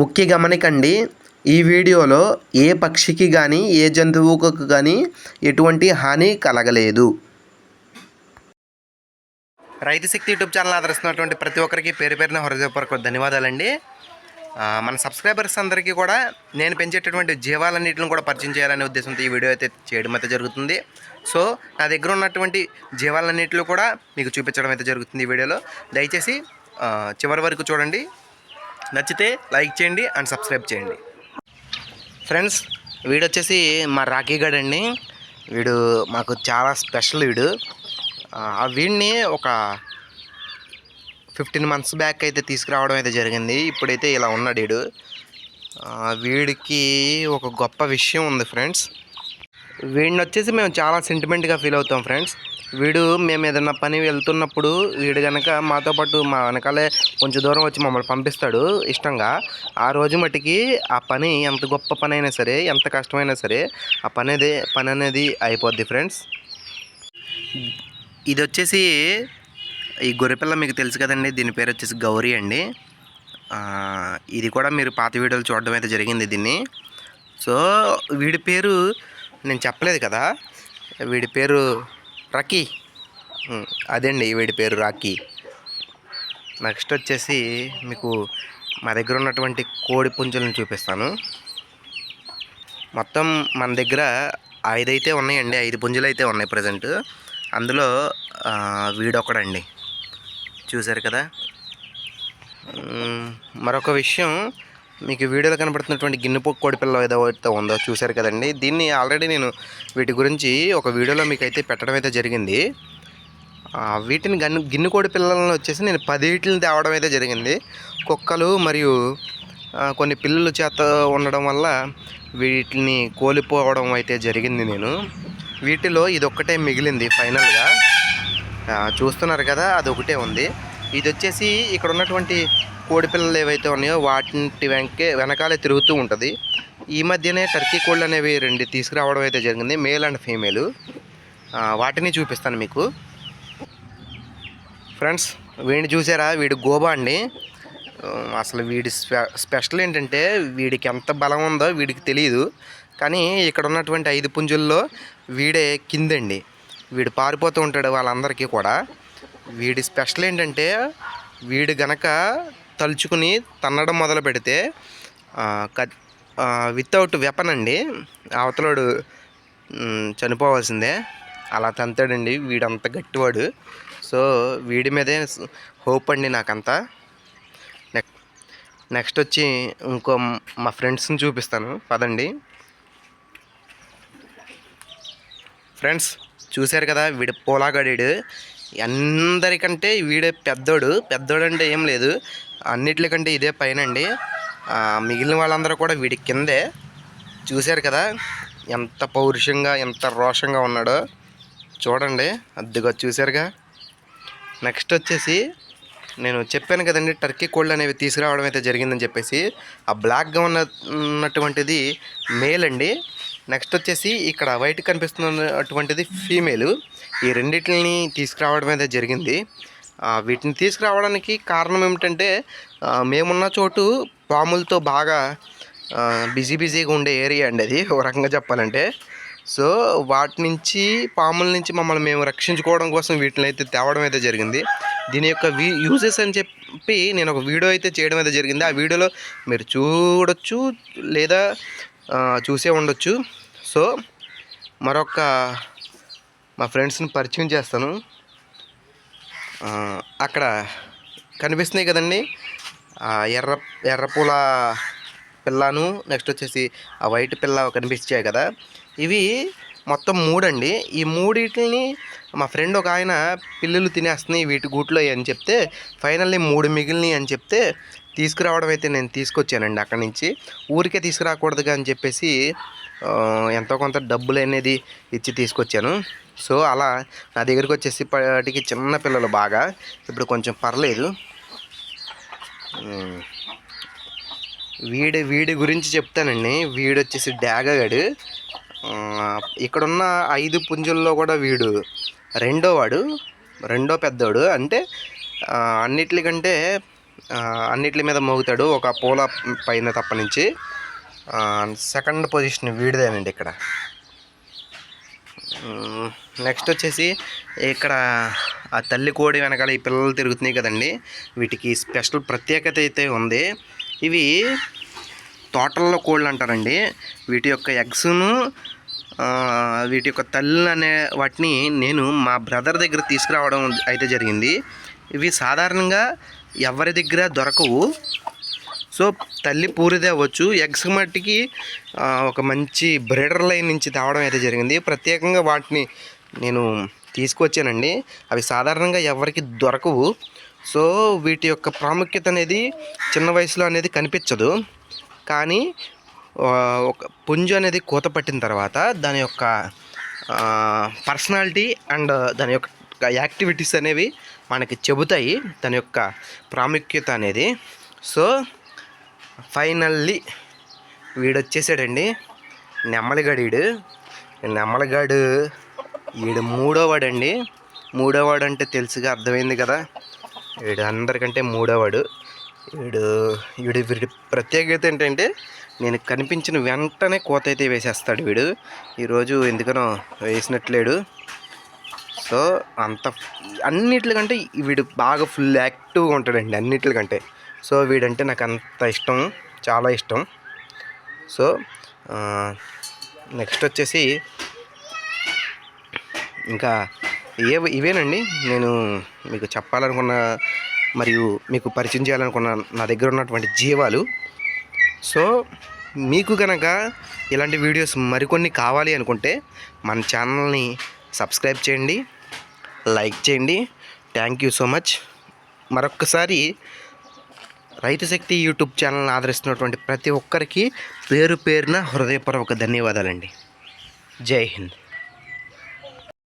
ముఖ్య గమనికండి ఈ వీడియోలో ఏ పక్షికి కానీ ఏ జంతువుకు కానీ ఎటువంటి హాని కలగలేదు. రైతు శక్తి యూట్యూబ్ ఛానల్ ఆదరిస్తున్నటువంటి ప్రతి ఒక్కరికి పేరు పేరున హృదయపూర్వక ధన్యవాదాలండి. మన సబ్స్క్రైబర్స్ అందరికీ కూడా నేను పెంచేటటువంటి జీవాలన్నింటిని కూడా పరిచయం చేయాలనే ఉద్దేశంతో ఈ వీడియో అయితే చేయడం అయితే జరుగుతుంది. సో నా దగ్గర ఉన్నటువంటి జీవాలన్నింటిలో కూడా మీకు చూపించడం అయితే జరుగుతుంది ఈ వీడియోలో. దయచేసి చివరి వరకు చూడండి. నచ్చితే లైక్ చేయండి అండ్ సబ్స్క్రైబ్ చేయండి. ఫ్రెండ్స్ వీడు వచ్చేసి మా రాఖీ గడ్ అండి వీడు మాకు చాలా స్పెషల్ వీడు. ఆ వీడిని ఒక ఫిఫ్టీన్ మంత్స్ బ్యాక్ అయితే తీసుకురావడం అయితే జరిగింది. ఇప్పుడైతే ఇలా ఉన్నాడు వీడు. వీడికి ఒక గొప్ప విషయం ఉంది ఫ్రెండ్స్. వీడిని వచ్చేసి మేము చాలా సెంటిమెంట్గా ఫీల్ అవుతాం ఫ్రెండ్స్ వీడు మేము ఏదైనా పని వెళ్తున్నప్పుడు వీడు కనుక మాతో పాటు మా వెనకాలే కొంచెం దూరం వచ్చి మమ్మల్ని పంపిస్తాడు ఇష్టంగా. ఆ రోజు మట్టికి ఆ పని ఎంత గొప్ప పని అయినా సరే ఎంత కష్టమైనా సరే ఆ పని అనేది పని అనేది అయిపోద్ది ఫ్రెండ్స్ ఇది వచ్చేసి ఈ గొర్రెపిల్ల మీకు తెలుసు కదండి దీని పేరు వచ్చేసి గౌరీ అండి. ఇది కూడా మీరు పాత వీడియోలు చూడడం అయితే జరిగింది దీన్ని. సో వీడి పేరు నేను చెప్పలేదు కదా. వీడి పేరు రకీ అదండి వీడి పేరు రాకీ నెక్స్ట్ వచ్చేసి మీకు మా దగ్గర ఉన్నటువంటి కోడి పుంజులను చూపిస్తాను. మొత్తం మన దగ్గర ఐదు అయితే ఉన్నాయండి ఐదు పుంజులు అయితే ఉన్నాయి ప్రజెంట్. అందులో వీడొకడండి. చూశారు కదా? మరొక విషయం మీకు వీడియోలో కనబడుతున్నటువంటి గిన్నెపోకు కోడి పిల్ల ఏదో అయితే ఉందో చూశారు కదండి. దీన్ని ఆల్రెడీ నేను వీటి గురించి ఒక వీడియోలో మీకు అయితే పెట్టడం అయితే జరిగింది. వీటిని గన్ను గిన్నె కోడి పిల్లలను వచ్చేసి నేను పదిటిని తేవడం అయితే జరిగింది. కుక్కలు మరియు కొన్ని పిల్లలు చేత ఉండడం వల్ల వీటిని కోల్పోవడం అయితే జరిగింది నేను. వీటిలో ఇదొక్కటే మిగిలింది ఫైనల్గా. చూస్తున్నారు కదా అది ఒకటే ఉంది. ఇది వచ్చేసి ఇక్కడ ఉన్నటువంటి కోడి పిల్లలు ఏవైతే ఉన్నాయో వాటి వెనకే వెనకాలే తిరుగుతూ ఉంటుంది. ఈ మధ్యనే టర్కీ కోళ్ళు అనేవి రెండు తీసుకురావడం అయితే జరిగింది. Male and female. వాటిని చూపిస్తాను మీకు. ఫ్రెండ్స్ వీడిని చూసారా? వీడు గోబా అండి అసలు వీడి స్పె స్పెషల్ ఏంటంటే వీడికి ఎంత బలం ఉందో వీడికి తెలియదు కానీ ఇక్కడ ఉన్నటువంటి ఐదు పుంజుల్లో వీడే కిందండి. వీడు పారిపోతూ ఉంటాడు వాళ్ళందరికీ కూడా. వీడి స్పెషల్ ఏంటంటే వీడు గనక తలుచుకుని తన్నడం మొదలు పెడితే వితౌట్ వెపన్ అండి అవతలోడు చనిపోవాల్సిందే. అలా తంతాడండి వీడంత గట్టివాడు. సో వీడి మీదే హోప్ అండి నాకంతా. నెక్ నెక్స్ట్ వచ్చి ఇంకో మా ఫ్రెండ్స్ని చూపిస్తాను. పదండి. ఫ్రెండ్స్ చూశారు కదా వీడు పోలాగాడీడు. అందరికంటే వీడే పెద్దోడు. పెద్దోడు అంటే ఏం లేదు. అన్నిటికంటే ఇదే పైన అండి మిగిలిన వాళ్ళందరూ కూడా వీడి కిందే. చూశారు కదా ఎంత పౌరుషంగా ఎంత రోషంగా ఉన్నాడో. చూడండి. అద్దుగా చూశారుగా. నెక్స్ట్ వచ్చేసి నేను చెప్పాను కదండి టర్కీ కోళ్ళు అనేవి తీసుకురావడం అయితే జరిగిందని చెప్పేసి. ఆ బ్లాక్గా ఉన్న ఉన్నటువంటిది మేల్ అండి నెక్స్ట్ వచ్చేసి ఇక్కడ వైట్ కనిపిస్తున్నటువంటిది ఫీమేల్ ఈ రెండింటిని తీసుకురావడం అయితే జరిగింది. వీటిని తీసుకురావడానికి కారణం ఏమిటంటే మేమున్న చోటు పాములతో బాగా బిజీ బిజీగా ఉండే ఏరియా అండి అది ఒక రకంగా చెప్పాలంటే. సో వాటి నుంచి పాముల నుంచి మమ్మల్ని మేము రక్షించుకోవడం కోసం వీటిని అయితే తేవడం అయితే జరిగింది. దీని యొక్క వీ యూజెస్ అని చెప్పి నేను ఒక వీడియో అయితే చేయడం అయితే జరిగింది. ఆ వీడియోలో మీరు చూడొచ్చు లేదా చూసే ఉండొచ్చు. సో మరొక మా ఫ్రెండ్స్ని పరిచయం చేస్తాను. అక్కడ కనిపిస్తున్నాయి కదండి. ఎర్ర ఎర్రపూల పిల్లను నెక్స్ట్ వచ్చేసి ఆ వైట్ పిల్ల కనిపించాయి కదా. ఇవి మొత్తం మూడండి. ఈ మూడింటిని మా ఫ్రెండ్ ఒక ఆయన పిల్లలు తినేస్తున్నాయి వీటి గూట్లో అని చెప్తే ఫైనల్లీ మూడు మిగిలినాయి అని చెప్తే తీసుకురావడం అయితే నేను తీసుకొచ్చానండి అక్కడి నుంచి. ఊరికే తీసుకురాకూడదుగా అని చెప్పేసి ఎంతో కొంత డబ్బులు అనేది ఇచ్చి తీసుకొచ్చాను. సో అలా నా దగ్గరికి వచ్చేసి చిన్న పిల్లలు బాగా. ఇప్పుడు కొంచెం పర్లేదు. వీడి వీడి గురించి చెప్తానండి. వీడు వచ్చేసి డాగగాడు ఇక్కడున్న ఐదు పుంజుల్లో కూడా వీడు రెండోవాడు రెండో పెద్దోడు. అంటే అన్నిటికంటే అన్నిటి మీద మోగుతాడు ఒక పూల పైన తప్ప నుంచి. సెకండ్ పొజిషన్ వీడిదేనండి ఇక్కడ. నెక్స్ట్ వచ్చేసి ఇక్కడ ఆ తల్లి కోడి వెనకాల ఈ పిల్లలు తిరుగుతున్నాయి కదండి. వీటికి స్పెషల్ ప్రత్యేకత అయితే ఉంది. ఇవి తోటల్లో కోళ్ళు అంటారండి. వీటి యొక్క ఎగ్స్ను వీటి యొక్క తల్లి అనే వాటిని నేను మా బ్రదర్ దగ్గర తీసుకురావడం అయితే జరిగింది. ఇవి సాధారణంగా ఎవరి దగ్గర దొరకవు. సో తల్లి పూరిదే అవ్వచ్చు. ఎగ్స్ మట్టికి ఒక మంచి బ్రీడర్ లైన్ నుంచి తేవడం అయితే జరిగింది. ప్రత్యేకంగా వాటిని నేను తీసుకొచ్చానండి. అవి సాధారణంగా ఎవరికి దొరకవు. సో వీటి యొక్క ప్రాముఖ్యత అనేది చిన్న వయసులో అనేది కనిపించదు. కానీ ఒక పుంజు అనేది కూత పట్టిన తర్వాత దాని యొక్క పర్సనాలిటీ అండ్ దాని యొక్క యాక్టివిటీస్ అనేవి మనకి చెబుతాయి తన యొక్క ప్రాముఖ్యత అనేది. సో ఫైనల్లీ వీడు వచ్చేసాడండి నెమ్మలిగాడు వీడు నెమ్మలిగాడు వీడు మూడోవాడండి. మూడోవాడు అంటే తెలుసుగా అర్థమైంది కదా. వీడు అందరికంటే మూడోవాడు. వీడు వీడు వీడి ప్రత్యేకత ఏంటంటే నేను కనిపించిన వెంటనే కోత అయితే వేసేస్తాడు వీడు. ఈరోజు ఎందుకనో వేసినట్లేడు. సో అంత అన్నిటికంటే వీడు బాగా ఫుల్ యాక్టివ్గా ఉంటాడండి అన్నిటికంటే. సో వీడంటే నాకు అంత ఇష్టం చాలా ఇష్టం. సో నెక్స్ట్ వచ్చేసి ఇంకా ఏ ఇవేనండి. నేను మీకు చెప్పాలనుకున్న మరియు మీకు పరిచయం చేయాలనుకున్న నా దగ్గర ఉన్నటువంటి జీవాలు. సో మీకు కనుక ఇలాంటి వీడియోస్ మరికొన్ని కావాలి అనుకుంటే మన ఛానల్ని సబ్స్క్రైబ్ చేయండి. లైక్ చేయండి. థ్యాంక్ యూ సో మచ్ మరొక్కసారి రైతు శక్తి యూట్యూబ్ ఛానల్ని ఆదరిస్తున్నటువంటి ప్రతి ఒక్కరికి పేరు పేరున హృదయపూర్వక ధన్యవాదాలండి. జై హింద్.